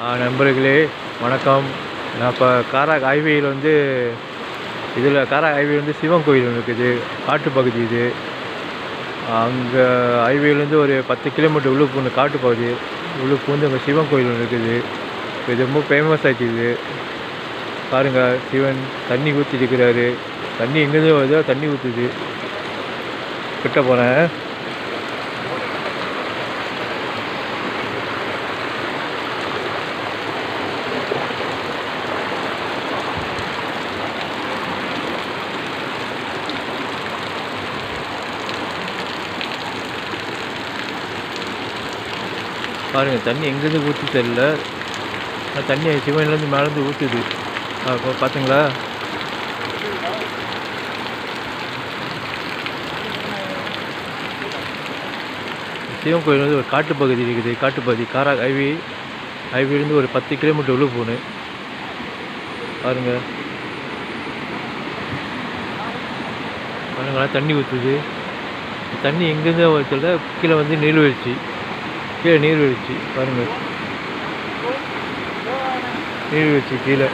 நண்பர்களே வணக்கம். நான் இப்போ காராக் ஹைவேயில் வந்து இதில் காராக் ஹைவே வந்து சிவன் கோயில் ஒன்று இருக்குது காட்டுப்பகுதி இது. அங்கே ஹைவேலேருந்து ஒரு பத்து கிலோமீட்டர் உள்ளே பூந்து காட்டுப்பகுதி உள்ளுக்கு பூந்து அங்கே சிவன் கோயில் ஒன்று இருக்குது. இது ரொம்ப ஃபேமஸ் ஆச்சு இது. பாருங்கள் சிவன் தண்ணி ஊற்றிட்டு இருக்கிறாரு. தண்ணி எங்கேருந்து வருதோ தண்ணி ஊற்றுது கிட்ட போகிறேன் பாருங்கள் தண்ணி எங்கேருந்து ஊற்றி தெரில தண்ணி சிவன்லேருந்து மேலேருந்து ஊற்றுது அப்போ பார்த்தீங்களா சிவன் கோயில் வந்து ஒரு காட்டுப்பகுதி இருக்குது. காட்டுப்பகுதி காரா ஹைவே. ஹைவேலேருந்து ஒரு பத்து கிலோமீட்டர் உள்ளே போகணும் பாருங்க. பாருங்களா தண்ணி ஊற்றுது தண்ணி எங்கேருந்து தெரியல. கீழே வந்து நீர்வீழ்ச்சி. கீழே நீர்வீழ்ச்சி பாருங்கள் நீர்வீழ்ச்சி கீழே.